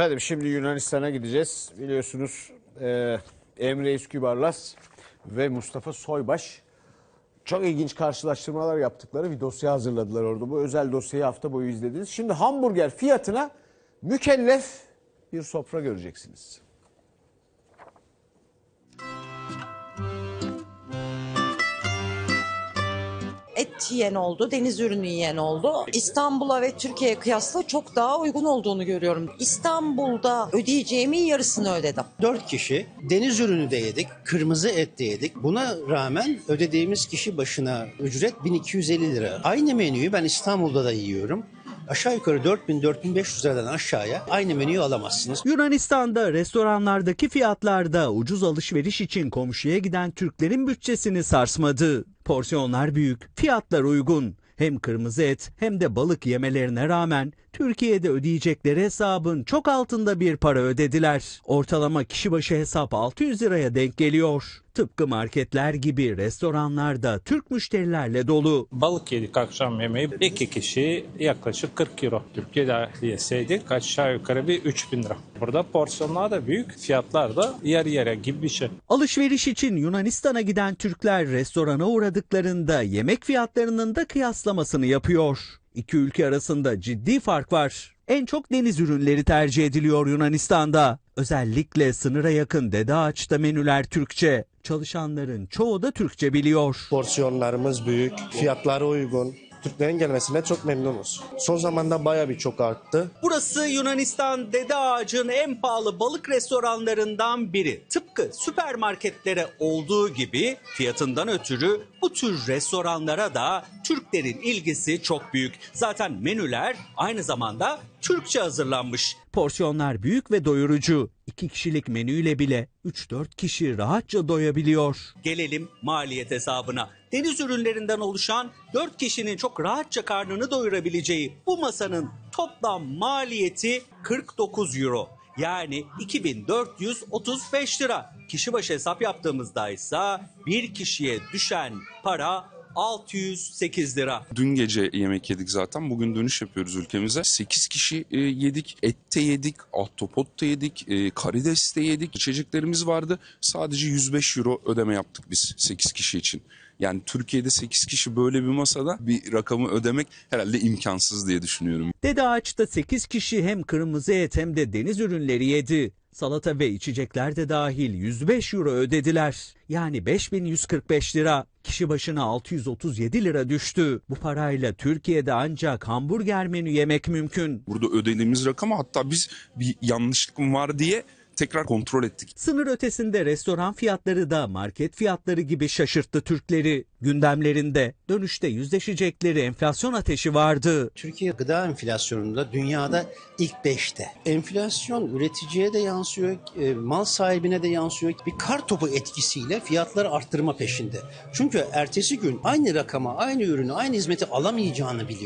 Efendim şimdi Yunanistan'a gideceğiz. Biliyorsunuz e, Emre Üskübarlas ve Mustafa Soybaş çok ilginç karşılaştırmalar yaptıkları bir dosya hazırladılar orada. Bu özel dosyayı hafta boyu izlediniz. Şimdi hamburger fiyatına mükellef bir sofra göreceksiniz. Et yiyen oldu, deniz ürünü yiyen oldu. İstanbul'a ve Türkiye'ye kıyasla çok daha uygun olduğunu görüyorum. İstanbul'da ödeyeceğimin yarısını ödedim. 4 kişi deniz ürünü de yedik, kırmızı et de yedik. Buna rağmen ödediğimiz kişi başına ücret 1250 lira. Aynı menüyü ben İstanbul'da da yiyorum. Aşağı yukarı 4000-4500 liradan aşağıya aynı menüyü alamazsınız. Yunanistan'da restoranlardaki fiyatlarda ucuz alışveriş için komşuya giden Türklerin bütçesini sarsmadı. Porsiyonlar büyük, fiyatlar uygun. Hem kırmızı et hem de balık yemelerine rağmen Türkiye'de ödeyecekleri hesabın çok altında bir para ödediler. Ortalama kişi başı hesap 600 liraya denk geliyor. Tıpkı marketler gibi restoranlarda Türk müşterilerle dolu. Balık yedik akşam yemeği. İki kişi yaklaşık 40 euro. Türkiye'de yeseydik aşağı yukarı bir 3000 lira. Burada porsiyonlar da büyük, fiyatlar da yer yere gibi bir şey. Alışveriş için Yunanistan'a giden Türkler restorana uğradıklarında yemek fiyatlarının da kıyaslamasını yapıyor. İki ülke arasında ciddi fark var. En çok deniz ürünleri tercih ediliyor Yunanistan'da. Özellikle sınıra yakın Dede Ağaç'ta menüler Türkçe. Çalışanların çoğu da Türkçe biliyor. Porsiyonlarımız büyük, fiyatları uygun. Türklerin gelmesine çok memnunuz. Son zamanda baya bir çok arttı. Burası Yunanistan Dede Ağaç'ın en pahalı balık restoranlarından biri. Tıpkı süpermarketlere olduğu gibi fiyatından ötürü bu tür restoranlara da Türklerin ilgisi çok büyük. Zaten menüler aynı zamanda Türkçe hazırlanmış. Porsiyonlar büyük ve doyurucu. İki kişilik menüyle bile 3-4 kişi rahatça doyabiliyor. Gelelim maliyet hesabına. Deniz ürünlerinden oluşan 4 kişinin çok rahatça karnını doyurabileceği bu masanın toplam maliyeti 49 euro. Yani 2435 lira. Kişi başı hesap yaptığımızda ise bir kişiye düşen para 608 lira. Dün gece yemek yedik zaten. Bugün dönüş yapıyoruz ülkemize. 8 kişi e, yedik. Et de yedik. Ahtapot da yedik. E, karides de yedik. İçeceklerimiz vardı. Sadece 105 euro ödeme yaptık biz 8 kişi için. Yani Türkiye'de 8 kişi böyle bir masada bir rakamı ödemek herhalde imkansız diye düşünüyorum. Dede Ağaç'ta 8 kişi hem kırmızı et hem de deniz ürünleri yedi. Salata ve içecekler de dahil 105 euro ödediler. Yani 5145 lira. Kişi başına 637 lira düştü. Bu parayla Türkiye'de ancak hamburger menü yemek mümkün. Burada ödediğimiz rakamı hatta biz bir yanlışlık var diye tekrar kontrol ettik. Sınır ötesinde restoran fiyatları da market fiyatları gibi şaşırttı Türkleri. Gündemlerinde dönüşte yüzleşecekleri enflasyon ateşi vardı. Türkiye gıda enflasyonunda dünyada ilk 5'te. Enflasyon üreticiye de yansıyor, e, mal sahibine de yansıyor. Bir kar topu etkisiyle fiyatları arttırma peşinde. Çünkü ertesi gün aynı rakama, aynı ürünü, aynı hizmeti alamayacağını biliyor.